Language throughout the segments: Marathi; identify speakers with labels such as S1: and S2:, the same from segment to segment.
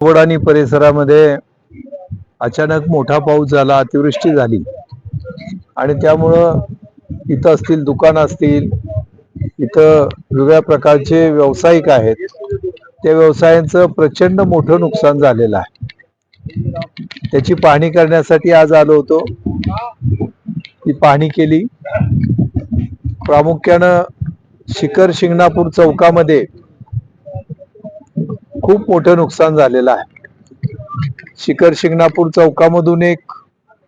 S1: वडानी परिसरामध्ये अचानक मोठा पाऊस झाला अतिवृष्टी झाली. आणि त्यामुळं इथं असतील दुकान असतील इथं वेगळ्या प्रकारचे व्यावसायिक आहेत. त्या व्यवसायांचं प्रचंड मोठं नुकसान झालेलं आहे. त्याची पाहणी करण्यासाठी आज आलो होतो. ती पाहणी केली. प्रामुख्यानं शिखर शिंगणापूर चौकामध्ये खूप मोठं नुकसान झालेलं आहे. शिखर शिंगणापूर चौकामधून एक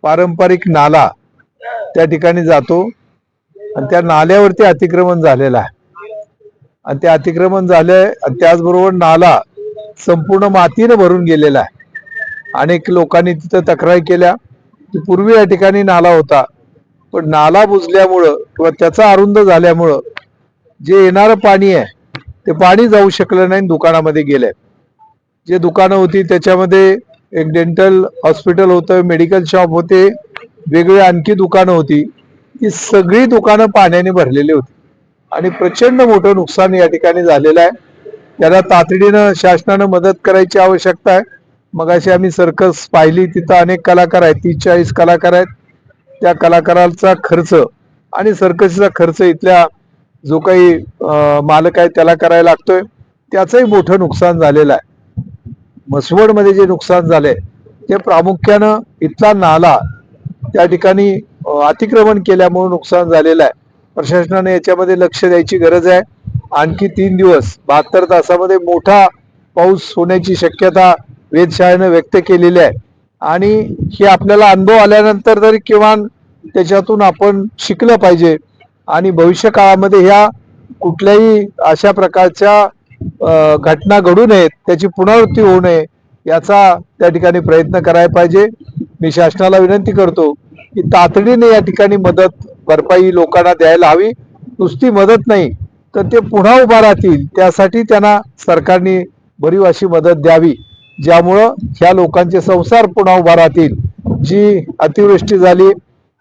S1: पारंपरिक नाला त्या ठिकाणी जातो आणि त्या नाल्यावरती अतिक्रमण झालेलं आहे. आणि ते अतिक्रमण झालंय आणि त्याचबरोबर नाला संपूर्ण मातीनं भरून गेलेला आहे. अनेक लोकांनी तिथं तक्रारी केल्या की पूर्वी या ठिकाणी नाला होता. पण नाला बुजल्यामुळं किंवा त्याचा अरुंद झाल्यामुळं जे येणारं पाणी आहे ते पाणी जाऊ शकलं नाही आणि दुकानामध्ये गेलंय जे दुकानं होती त्याच्यामध्ये एक डेंटल हॉस्पिटल होतं मेडिकल शॉप होते वेगळी आणखी दुकानं होती. ती सगळी दुकानं पाण्याने भरलेली होती. आणि प्रचंड मोठं नुकसान या ठिकाणी झालेलं आहे. त्याला तातडीनं शासनानं मदत करायची आवश्यकता आहे. मग अशी आम्ही सर्कस पाहिली तिथं अनेक कलाकार आहेत तीस चाळीस कलाकार आहेत. त्या कलाकारांचा खर्च आणि सर्कसचा खर्च इथल्या जो काही मालक आहे त्याला करायला लागतोय. त्याचंही मोठं नुकसान झालेलं आहे. म्हसवडमध्ये जे नुकसान झालंय ते प्रामुख्यानं इथला नाला त्या ठिकाणी अतिक्रमण केल्यामुळे नुकसान झालेलं आहे. प्रशासनाने याच्यामध्ये लक्ष द्यायची गरज आहे. आणखी तीन दिवस बहात्तर तासामध्ये मोठा पाऊस होण्याची शक्यता वेधशाळेनं व्यक्त केलेली आहे. आणि हे आपल्याला अनुभव आल्यानंतर तरी किमान त्याच्यातून आपण शिकलं पाहिजे. आणि भविष्य काळामध्ये ह्या कुठल्याही अशा प्रकारच्या घटना घडू नयेत त्याची पुनरावृत्ती होऊ नये याचा त्या ठिकाणी प्रयत्न करायला पाहिजे. मी शासनाला विनंती करतो की तातडीने या ठिकाणी मदत भरपाई लोकांना द्यायला हवी. नुसती मदत नाही तर ते पुन्हा उभा राहतील. त्यासाठी त्यांना सरकारने भरीव अशी मदत द्यावी. ज्यामुळं ह्या लोकांचे संसार पुन्हा उभा राहतील. जी अतिवृष्टी झाली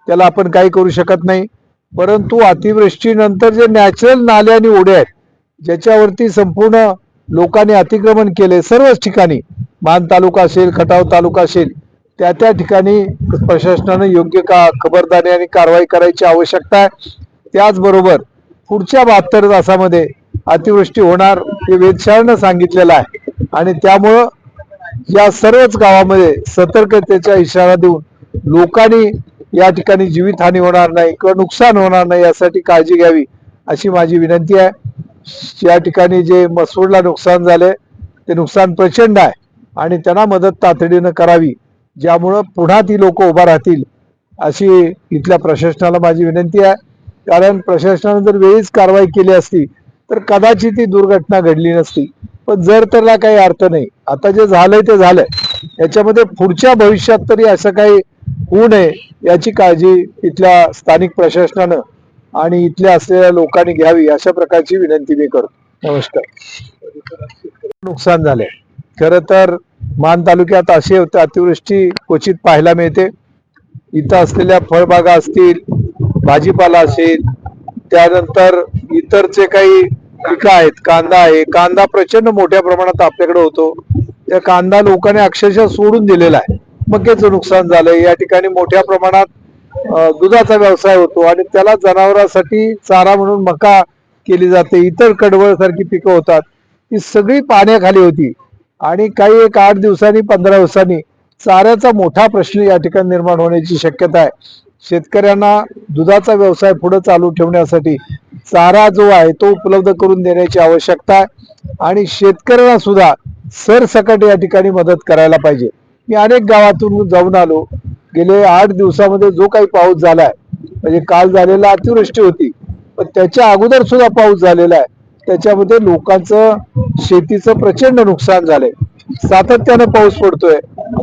S1: त्याला आपण काही करू शकत नाही. परंतु अतिवृष्टीनंतर जे नॅचरल नाले आणि ओढे आहेत ज्याच्यावरती संपूर्ण लोकांनी अतिक्रमण केले सर्वच ठिकाणी मान तालुका असेल खटाव तालुका असेल त्या त्या ठिकाणी प्रशासनानं योग्य का खबरदारी आणि कारवाई करायची आवश्यकता आहे. त्याचबरोबर पुढच्या बहात्तर तासामध्ये अतिवृष्टी होणार हे वेधशाळेनं सांगितलेलं आहे. आणि त्यामुळं या सर्वच गावामध्ये सतर्कतेचा इशारा देऊन लोकांनी या ठिकाणी जीवितहानी होणार नाही किंवा नुकसान होणार नाही यासाठी काळजी घ्यावी अशी माझी विनंती आहे. या ठिकाणी जे मसूरला नुकसान झाले ते नुकसान प्रचंड आहे आणि त्यांना मदत तातडीनं करावी ज्यामुळं पुन्हा ती लोक उभा राहतील अशी इथल्या प्रशासनाला माझी विनंती आहे. कारण प्रशासनानं जर वेळीच कारवाई केली असती तर कदाचित ती दुर्घटना घडली नसती. पण जर त्याला काही अर्थ नाही आता जे झालंय ते झालंय. याच्यामध्ये पुढच्या भविष्यात तरी असं काही होऊ नये. याची काळजी इथल्या स्थानिक प्रशासनानं आणि इथल्या असलेल्या लोकांनी घ्यावी अशा प्रकारची विनंती मी करतो. नमस्कार. नुकसान झालंय. खर तर मान तालुक्यात असे होते अतिवृष्टी क्वचित पाहायला मिळते. इथं असलेल्या फळबागा असतील भाजीपाला असेल त्यानंतर इतर जे काही पिकं आहेत कांदा आहे. कांदा प्रचंड मोठ्या प्रमाणात आपल्याकडे होतो. त्या कांदा लोकांनी अक्षरशः सोडून दिलेला आहे. मक्याचं नुकसान झालंय. या ठिकाणी मोठ्या प्रमाणात दुधाचा व्यवसाय होतो आणि त्याला जनावरांसाठी चारा म्हणून मका केली जाते. इतर कडवळ सारखी पिकं होतात. ती सगळी पाण्याखाली होती. आणि काही एक आठ दिवसांनी पंधरा दिवसांनी चाऱ्याचा मोठा प्रश्न या ठिकाणी निर्माण होण्याची शक्यता आहे. शेतकऱ्यांना दुधाचा व्यवसाय पुढे चालू ठेवण्यासाठी चारा जो आहे तो उपलब्ध करून देण्याची आवश्यकता आहे. आणि शेतकऱ्यांना सुद्धा सरसकट या ठिकाणी मदत करायला पाहिजे. मी अनेक गावातून जाऊन आलो. गेले आठ दिवसामध्ये जो काही पाऊस झालाय म्हणजे काल झालेला अतिवृष्टी होती पण त्याच्या अगोदर सुद्धा पाऊस झालेला आहे. त्याच्यामध्ये लोकांचं शेतीचं प्रचंड नुकसान झालंय. सातत्यानं पाऊस पडतोय.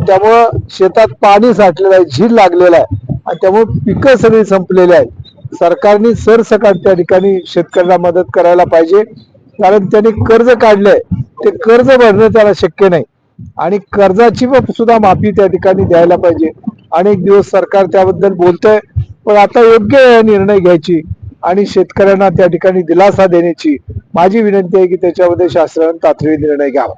S1: त्यामुळं शेतात पाणी साठलेलं आहे झील लागलेला आहे. आणि त्यामुळे पिकं सगळी संपलेली आहेत. सरकारने सरसकट त्या ठिकाणी शेतकऱ्यांना मदत करायला पाहिजे. कारण त्यांनी कर्ज काढलंय. ते कर्ज भरणं त्याला शक्य नाही. आणि कर्जाची सुद्धा माफी त्या ठिकाणी द्यायला पाहिजे. अनेक दिवस सरकार त्याबद्दल बोलतंय पण आता योग्य निर्णय घ्यायची आणि शेतकऱ्यांना त्या ठिकाणी दिलासा देण्याची माझी विनंती आहे की त्याच्यामध्ये शासनाने तातडीने निर्णय घ्यावा.